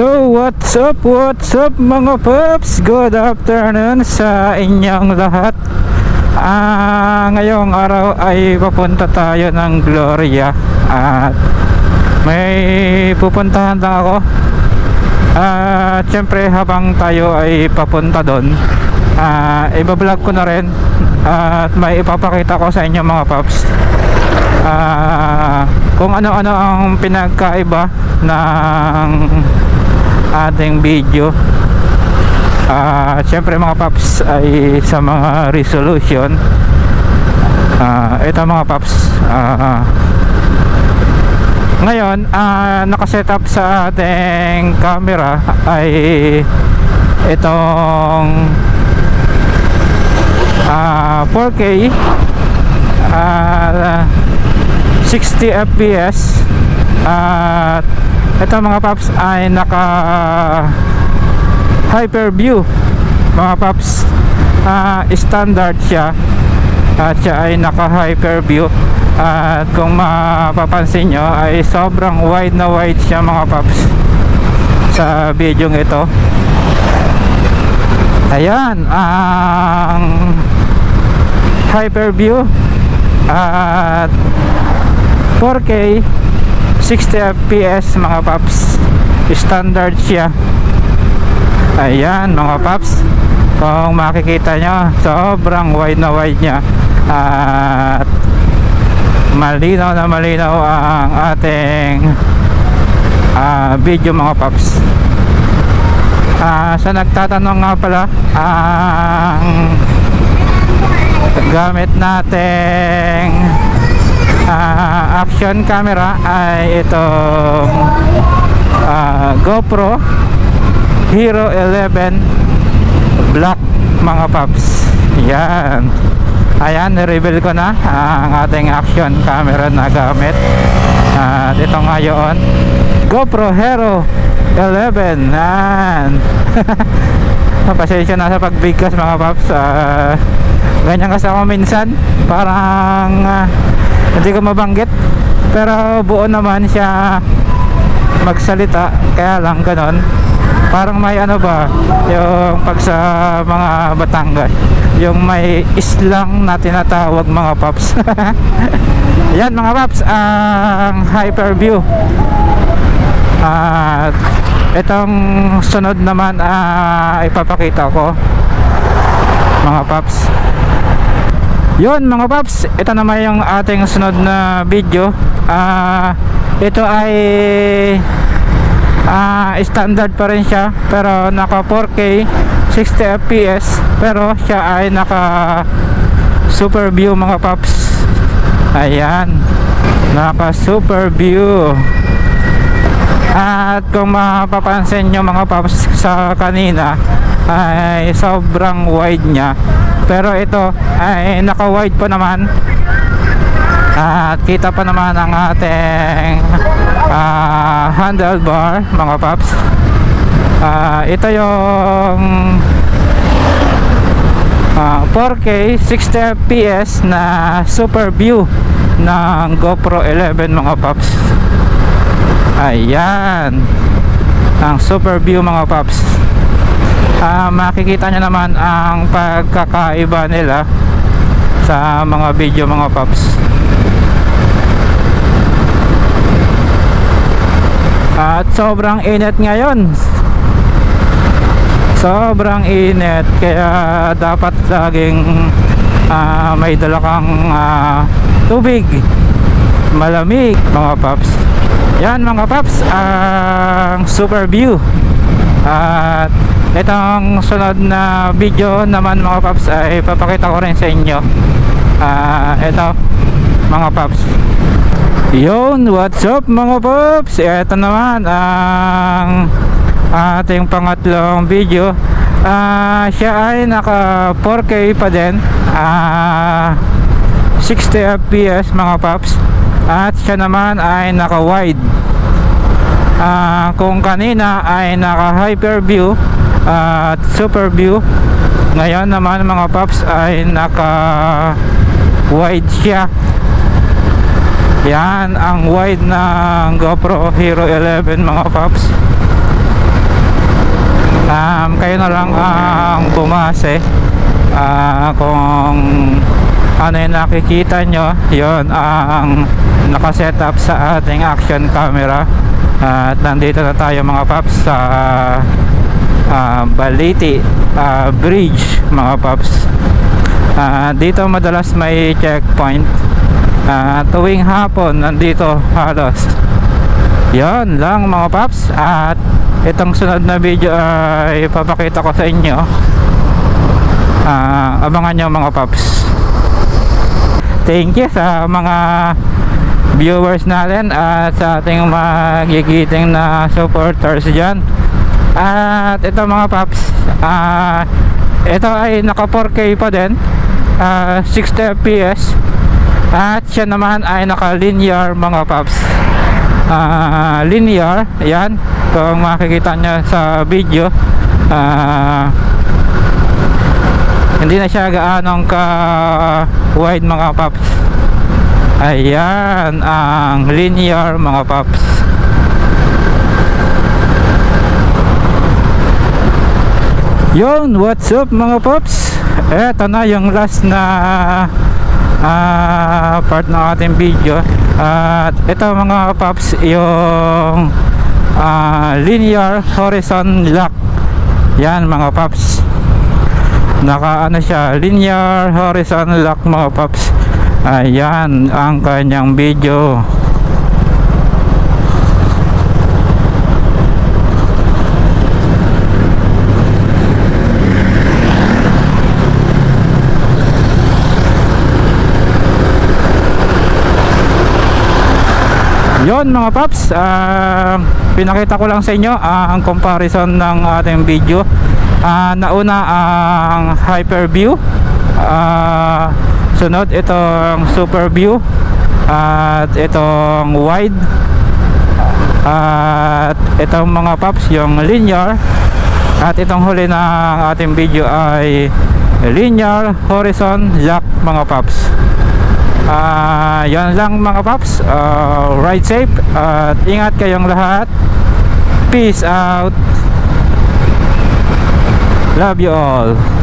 So what's up, what's up mga pups? Good afternoon sa inyong lahat. Ah, Ngayong araw ay papunta tayo ng Gloria At may pupuntahan lang ako. At syempre habang tayo ay papunta doon ah, Ibablog ko na rin At may ipapakita ko sa inyo mga pups Ah, Kung ano-ano ang pinagkaiba ng ating video. Ah, syempre mga paps ay sa mga resolution. Ah, ito mga paps ah, ngayon ah, nakaset up sa ating camera ay itong ah, 4K ah, 60 fps at ito mga paps ay naka hyper view. Mga paps ah, standard siya. At siya ay naka hyper view. At kung mapapansin nyo ay sobrang wide na wide siya mga paps sa video ito. Ayan ang hyper view. At 4K 60 fps mga paps. Standard siya. Ayan mga paps. Kung makikita nyo sobrang wide na wide nya at malinaw na malinaw ang ating ah, video mga paps. Ah, sa nagtatanong nga pala ang gamit nating ah, action camera ay itong ah, GoPro Hero 11 Black mga paps. Yan. Ayan nireveal ko na ang ating action camera na gamit. At ito ngayon GoPro Hero 11 yan. Pasensya na sa pagbigkas mga paps. Ah, ganyan kasi ako minsan. Parang ah, hindi ko mabanggit pero buo naman siya magsalita kaya lang ganon. Parang may ano ba yung pag sa mga Batangas yung may islang na tinatawag mga paps. Yan mga paps ang hyper view at itong sunod naman ah, ipapakita ko mga paps yun mga paps ito naman yung ating sunod na video. Ah ito ay ah standard pa rin siya pero naka 4K 60 fps pero siya ay naka super view mga paps. Ayan naka super view at kung mapapansin nyo mga paps sa kanina ay sobrang wide nya pero ito ay naka wide pa naman. At kita pa naman ang ating ah, handlebar mga paps. Ah, ito yung ah, 4K 60 fps na super view ng GoPro 11 mga paps ayan. Ang super view mga paps. Ah, makikita nyo naman ang pagkakaiba nila sa mga video mga paps. At sobrang init ngayon. Sobrang init. Kaya dapat laging ah, may dala ah, tubig. Malamig mga paps yan mga paps ang super view. At itong sunod na video naman mga paps ay papakita ko rin sa inyo. Ah ito mga paps. Yun what's up mga paps? Ito naman ang ating pangatlong video. Ah siya ay naka 4K pa din. Ah 60 fps mga paps at siya naman ay naka wide Ah, kung kanina ay naka hyper view at super view ngayon naman mga paps ay naka wide siya. Yan ang wide ng GoPro Hero 11 mga paps. Um, kayo na lang ang bumase. Ah, kung ano yung nakikita nyo yon ang nakaset up sa ating action camera. At nandito na tayo mga paps sa ah, Baliti ah, Bridge mga paps. Ah, dito madalas may checkpoint. Ah, tuwing hapon nandito halos. Yon lang mga paps. At itong sunod na video ay papakita ko sa inyo. Ah, abangan nyo mga paps. Thank you sa mga viewers natin at sa ating magigiting na supporters dyan at ito mga paps ah, ito ay naka 4K pa din ah, 60 fps at siya naman ay naka linear mga paps. Ah, linear yan kung makikita nyo sa video. Ah, hindi na siya gaanong ka wide mga paps ayan ang linear mga paps. Yun what's up mga paps? Eto na yung last na ah, part ng ating video. At ito mga paps yung ah, linear horizon lock. Yan mga paps. Naka ano siya? Linear horizon lock mga paps ayan ang kanyang video. Yon mga paps ah, pinakita ko lang sa inyo ah, ang comparison ng ating video. Ah, nauna ang hyper view. Ah, sunod itong super view at itong wide at itong mga paps yung linear at itong huli ng ating video ay linear horizon lock mga paps. Ah, yan lang mga paps. Ah, ride safe at ingat kayong lahat. Peace out. Love you all